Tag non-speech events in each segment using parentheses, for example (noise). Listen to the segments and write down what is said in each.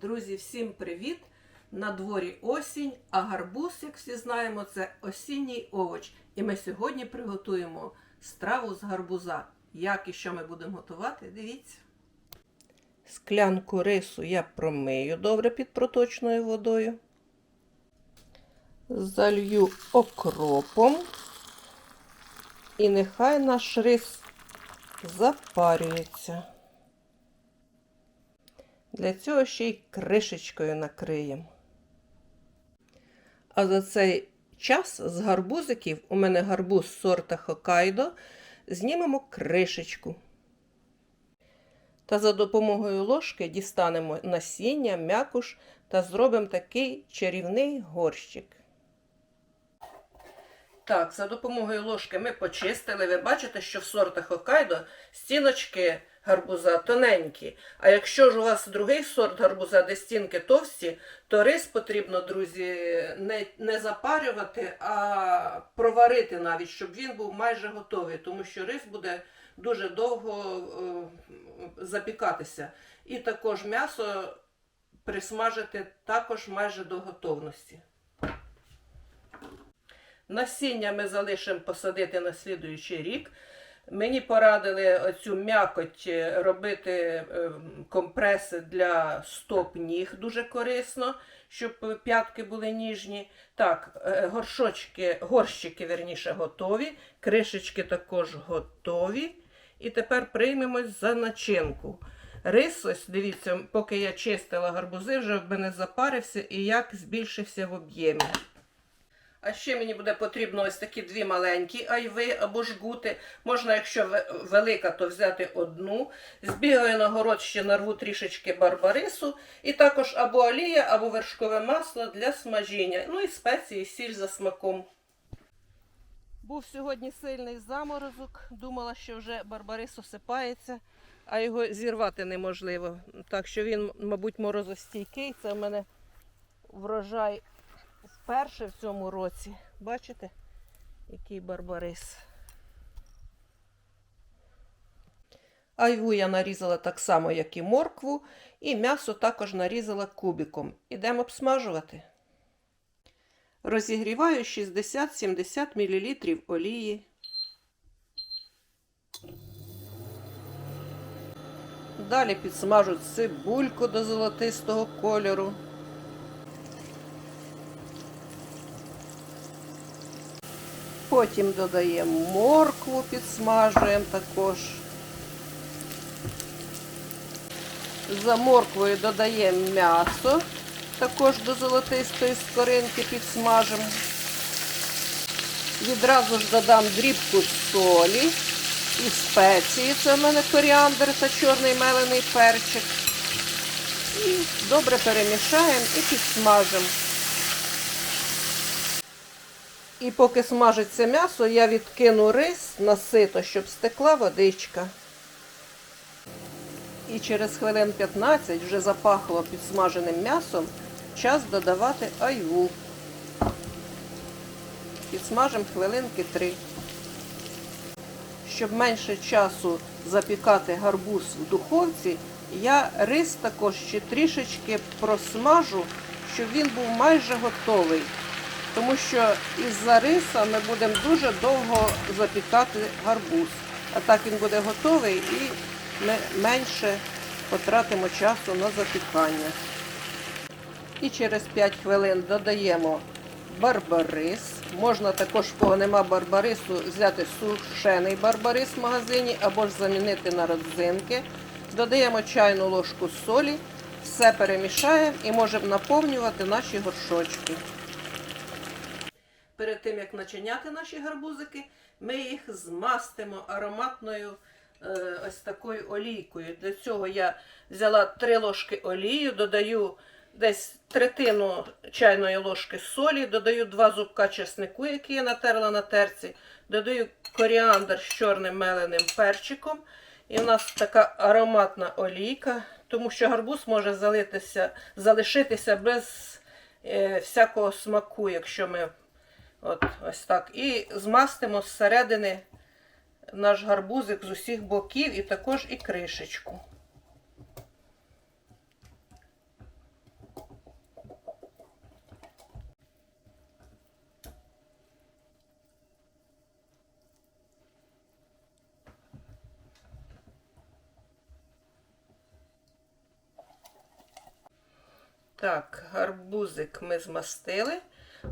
Друзі, всім привіт! На дворі осінь, а гарбуз, як всі знаємо, це осінній овоч. І ми сьогодні приготуємо страву з гарбуза. Як і що ми будемо готувати, дивіться. Склянку рису я промию добре під проточною водою. Залью окропом. І нехай наш рис запарюється. Для цього ще й кришечкою накриємо. А за цей час з гарбузиків, у мене гарбуз сорта Хокайдо, знімемо кришечку. Та за допомогою ложки дістанемо насіння, м'якуш та зробимо такий чарівний горщик. Так, за допомогою ложки ми почистили. Ви бачите, що в сортах Хокайдо стіночки гарбуза тоненькі. А якщо ж у вас другий сорт гарбуза, де стінки товсті, то рис потрібно, друзі, не, не запарювати, а проварити навіть, щоб він був майже готовий, тому що рис буде дуже довго е, запікатися. І також м'ясо присмажити також майже до готовності. Насіння ми залишимо посадити на слідуючий рік. Мені порадили оцю м'якоть е, робити е, компреси для стоп ніг дуже корисно, щоб п'ятки були ніжні. Так, е, горшочки, горщики верніше, готові, кришечки також готові. І тепер приймемось за начинку. Рис, ось дивіться, поки я чистила гарбузи, вже в мене запарився і як збільшився в об'ємі. А ще мені буде потрібно ось такі дві маленькі айви або жгути. Можна, якщо велика, то взяти одну. Збігаю на город, ще нарву трішечки барбарису. І також або олія, або вершкове масло для смажіння. Ну і спеції, сіль за смаком. Був сьогодні сильний заморозок. Думала, що вже барбарис осипається, а його зірвати неможливо. Так що він, мабуть, морозостійкий. Це в мене врожай вперше в цьому році. Бачите, який барбарис. Айву я нарізала так само, як і моркву, і м'ясо також нарізала кубиком. Ідемо обсмажувати. Розігріваю 60-70 мл олії. Далі підсмажу цибульку до золотистого кольору. Потім додаємо моркву, підсмажуємо також. За морквою додаємо м'ясо, також до золотистої скоринки підсмажимо. Відразу ж додам дрібку солі і спеції. Це в мене коріандр та чорний мелений перчик. І добре перемішаємо і підсмажимо. І поки смажиться м'ясо, я відкину рис на сито, щоб стекла водичка. І через хвилин 15 вже запахло підсмаженим м'ясом. Час додавати айву. Підсмажимо хвилинки 3. Щоб менше часу запікати гарбуз в духовці, я рис також ще трішечки просмажу, щоб він був майже готовий. Тому що із-за риса ми будемо дуже довго запікати гарбуз. А так він буде готовий і ми менше потратимо часу на запікання. І через 5 хвилин додаємо барбарис. Можна також, кого нема барбарису, взяти сушений барбарис в магазині або ж замінити на родзинки. Додаємо чайну ложку солі, все перемішаємо і можемо наповнювати наші горшочки. Перед тим, як начиняти наші гарбузики, ми їх змастимо ароматною е, ось такою олійкою. Для цього я взяла 3 ложки олію, додаю десь третину чайної ложки солі, додаю 2 зубка чеснику, які я натерла на терці, додаю коріандр з чорним меленим перчиком. І у нас така ароматна олійка, тому що гарбуз може залишитися без е, всякого смаку, якщо ми От, Ось так. І змастимо зсередини наш гарбузик з усіх боків і також і кришечку. Так, гарбузик ми змастили.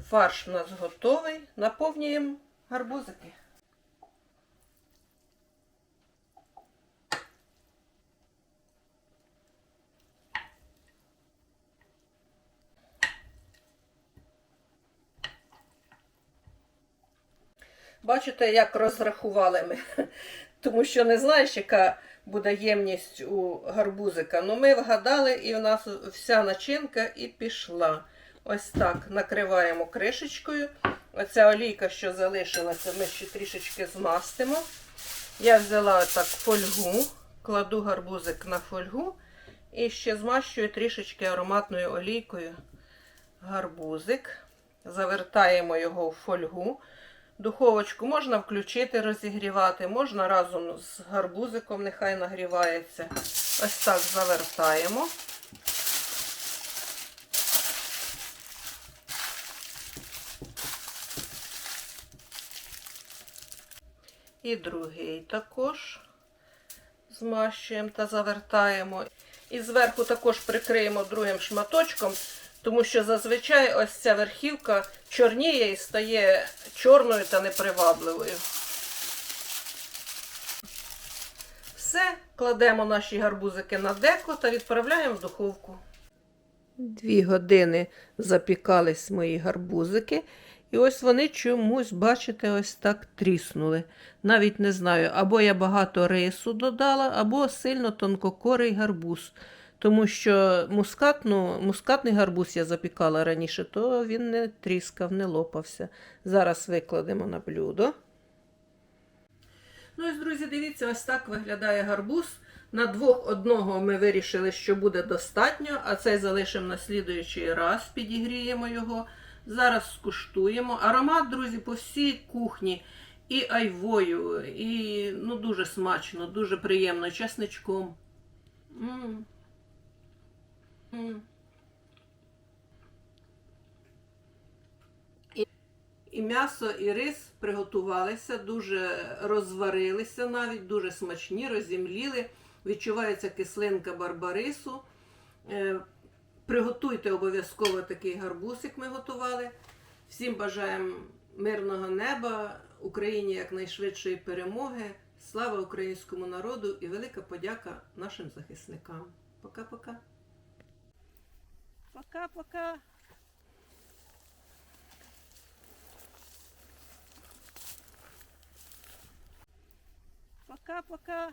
Фарш у нас готовий. Наповнюємо гарбузики. Бачите, як розрахували ми. (laughs) Тому що не знаєш, яка буде ємність у гарбузика. Ну, ми вгадали, і у нас вся начинка і пішла. Ось так накриваємо кришечкою. Оця олійка, що залишилася, ми ще трішечки змастимо. Я взяла так фольгу, кладу гарбузик на фольгу і ще змащую трішечки ароматною олійкою гарбузик. Завертаємо його в фольгу. Духовочку можна включити, розігрівати, можна разом з гарбузиком, нехай нагрівається. Ось так завертаємо. І другий також змащуємо та завертаємо. І зверху також прикриємо другим шматочком, тому що зазвичай ось ця верхівка чорніє і стає чорною та непривабливою. Все, кладемо наші гарбузики на деко та відправляємо в духовку. Дві години запікались мої гарбузики. І ось вони чомусь, бачите, ось так тріснули. Навіть не знаю, або я багато рису додала, або сильно тонкокорий гарбуз. Тому що мускатну, мускатний гарбуз я запікала раніше, то він не тріскав, не лопався. Зараз викладемо на блюдо. Ну ось, друзі, дивіться, ось так виглядає гарбуз. На двох одного ми вирішили, що буде достатньо, а цей залишимо на слідуючий раз, підігріємо його. Зараз скуштуємо. Аромат, друзі, по всій кухні. І айвою, і ну, дуже смачно, дуже приємно, чесничком. М. М. І, і м'ясо, і рис приготувалися, дуже розварилися навіть, дуже смачні, розімліли. Відчувається кислинка барбарису. Приготуйте обов'язково такий гарбузик ми готували. Всім бажаємо мирного неба, Україні якнайшвидшої перемоги. Слава українському народу і велика подяка нашим захисникам. Пока-пока. Пока-пока. Пока-пока.